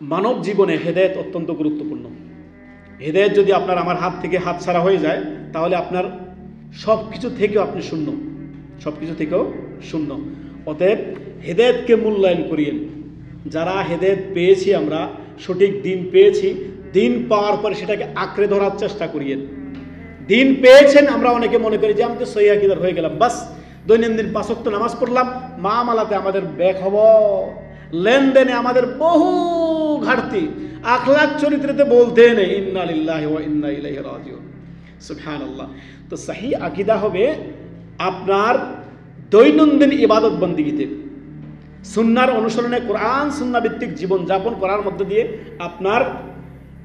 মানব জীবনে হেদায়েত অত্যন্ত গুরুত্বপূর্ণ। হেদায়েত যদি আপনার আমার হাত থেকে হাত ছাড়া হয়ে যায়, তাহলে আপনার সব কিছু থেকেও আপনি শূন্য। সব কিছু থেকেও শূন্য। অতএব হেদায়েতকে মূল্যায়ন করিয়েন। যারা হেদায়েত পেয়েছি আমরা, সঠিক দিন পেয়েছি, দিন পাওয়ার পর সেটাকে আঁকড়ে ধরার চেষ্টা করিয়েন। দিন পেয়েছেন আমরা অনেকে মনে করি যে, আমি তো সহি আকিদার হয়ে গেলাম, বাস, দৈনন্দিন পাঁচক্ত নামাজ পড়লাম মা মালাতে আমাদের ব্যাক হব লেনদেনে আমাদের বহু ঘাটতি। আখলাক চরিত্রতে বলতে নেই, ইন্না তো সাহি আকিদা হবে আপনার দৈনন্দিন ইবাদত বন্দিগিতে। সুন্নার অনুসরণে কোরআন সুন্না ভিত্তিক জীবনযাপন করার মধ্য দিয়ে আপনার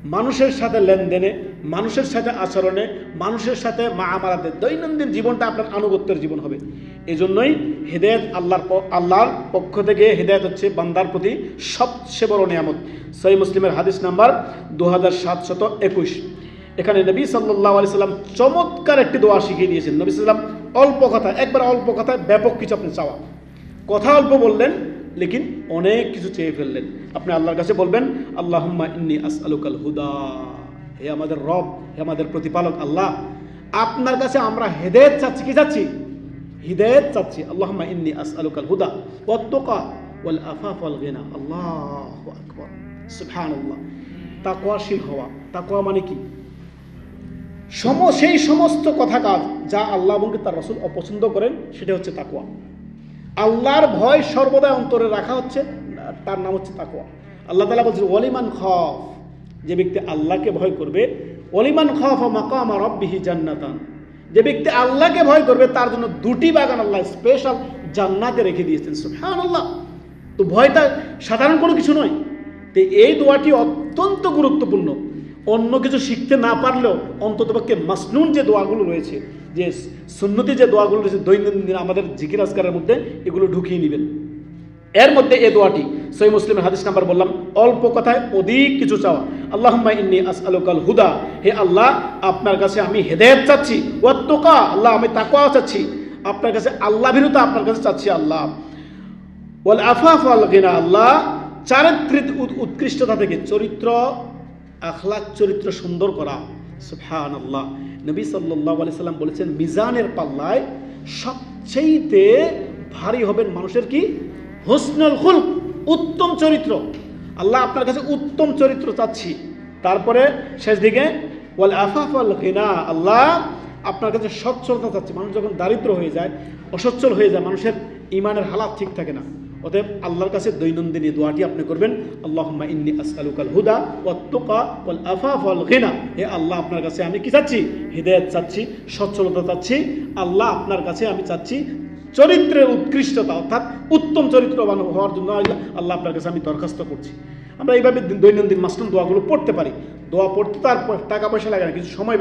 মানুষের সাথে লেনদেনে, মানুষের সাথে আচরণে, মানুষের সাথে মা আমারাতে দৈনন্দিন জীবনটা আপনার আনুগত্যের জীবন হবে। এই জন্যই হেদায়ত আল্লাহর আল্লাহর পক্ষ থেকে হেদায়ত হচ্ছে বান্দার প্রতি সবচেয়ে বড় নিয়ামত। সহি মুসলিমের হাদিস নাম্বার দু হাজার সাতশত একুশ। এখানে নবী সাল্লাহ আলি সাল্লাম চমৎকার একটি দোয়া শিখিয়ে দিয়েছেন। নবী সাল্লাম অল্প কথা, একবার অল্প কথায় ব্যাপক কিছু আপনি চাওয়া। কথা অল্প বললেন লেকিন অনেক কিছু চেয়ে ফেললেন। আপনি আল্লাহর কাছে বলবেন, আল্লাহুম্মা ইন্নি আসআলুকাল হুদা। হে আমাদের রব, হে আমাদের প্রতিপালক আল্লাহ, আপনার কাছে আমরা হেদায়েত চাচ্ছি, কি চাচ্ছি? হিদায়াত চাচ্ছি। আল্লাহুম্মা ইন্নি আসআলুকাল হুদা ওয়াত তুকা ওয়াল আফাফ ওয়াল গিনা। আল্লাহু আকবার। সুবহানাল্লাহ। তাকওয়াশীল হওয়া। তাকওয়া মানে কি? সম, সেই সমস্ত কথা কাজ যা আল্লাহ এবং তার রসুল অপছন্দ করেন, সেটা হচ্ছে তাকুয়া আল্লাহর ভয় সর্বদা অন্তরে রাখা হচ্ছে, তার নাম হচ্ছে তাকুয়া আল্লাহ তালা বলছেন অলিমান খফ যে ব্যক্তি আল্লাহকে ভয় করবে অলিমান খফ মাকাম রব্বিহি জান্নাতান যে ব্যক্তি আল্লাহকে ভয় করবে, তার জন্য দুটি বাগান আল্লাহ স্পেশাল জান্নাতে রেখে দিয়েছেন সুবহান আল্লাহ তো ভয়টা সাধারণ কোনো কিছু নয়। তো এই দোয়াটি অত্যন্ত গুরুত্বপূর্ণ। অন্য কিছু শিখতে না পারলেও অন্ততপক্ষে মাসনুন যে দোয়াগুলো রয়েছে, যে সুন্নতি যে দোয়াগুলো রয়েছে, দৈনন্দিন আমাদের জিকির আজকারের মধ্যে এগুলো ঢুকিয়ে নেবেন। এর মধ্যে এই দোয়াটি সই মুসলিমের হাদিস নাম্বার বললাম, অল্প কথায় অধিক কিছু চাওয়া। আল্লাহুম্মা ইন্নি আসআলুকাল হুদা, হে আল্লাহ, আপনার কাছে আমি হেদায়েত চাচ্ছি। ওয়াত্তুকা, আল্লাহ, আমি তাকওয়া চাচ্ছি। আপনার কাছে আল্লাহ বিরুদ্ধে আপনার কাছে চাচ্ছি আল্লাহ। ওয়াল আফাফ আল গিনা, আল্লাহ চারিত্রিক উৎ- উৎকৃষ্টতা থেকে চরিত্র আখলাক চরিত্র সুন্দর করা। সুবহান আল্লাহ নবী সাল্লাহ আলি সাল্লাম বলেছেন, মিজানের পাল্লায় সবচেয়েতে ভারী হবেন মানুষের কি? হোসনুল খুল উত্তম চরিত্র। আল্লাহ আপনার কাছে উত্তম চরিত্র চাচ্ছি। তারপরে শেষ দিকে, ওয়াল আফাফ আল গিনা, আল্লাহ আপনার কাছে সচ্ছলতা চাচ্ছি। মানুষ যখন দারিদ্র হয়ে যায়, অসচ্ছল হয়ে যায়, মানুষের ইমানের হালাত ঠিক থাকে না। অতএব আল্লাহর কাছে দৈনন্দিন এই দোয়াটি আপনি করবেন, আল্লাহুম্মা ইন্নি আসআলুকাল হুদা ওয়াত তুকা ওয়াল আফাফ ওয়াল গিনা। হে আল্লাহ, আপনার কাছে আমি কি চাচ্ছি? হৃদয়ত চাচ্ছি, সচ্ছলতা চাচ্ছি, আল্লাহ আপনার কাছে আমি চাচ্ছি চরিত্রের উৎকৃষ্টতা, অর্থাৎ উত্তম চরিত্রবান হওয়ার জন্য আল্লাহ আপনার কাছে আমি দরখাস্ত করছি। আমরা এইভাবে দিন- দৈনন্দিন মাসরুম দোয়াগুলো পড়তে পারি। দোয়া পড়তে তার টাকা পয়সা লাগে না, কিছু সময়